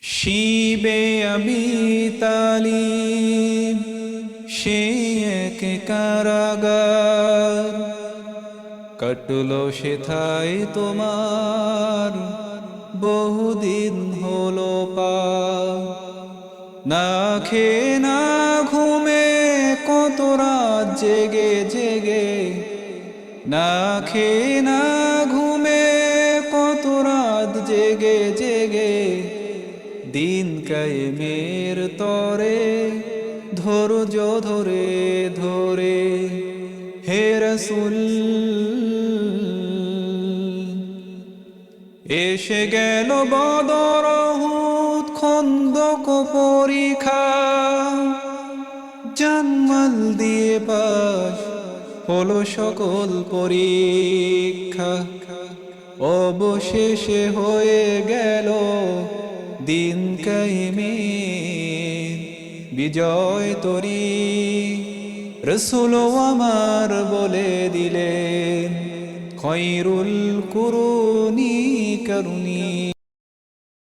শিবে আমি তালিম সে এক কারাগার। কাটলো সেথায় তোমার, বহুদিন হলো পা না খেয়ে না ঘুমে কত রাত জেগে জেগে। না খেয়ে না ঘুমে কত রাত জেগে দিন কায়েমের তরে, ধৈর্য ধরে ধরে। হে রসুল, এসে গেল বদর হুদ খন্দক পরীক্ষা। জানমাল দিয়ে পাশ হলো সকল পরীক্ষা। অবশেষে হয়ে গেল দিন কাইমে বিজয় তরি। রসুল আমার বলে দিলেন খৈরুল কুরুনি করুণী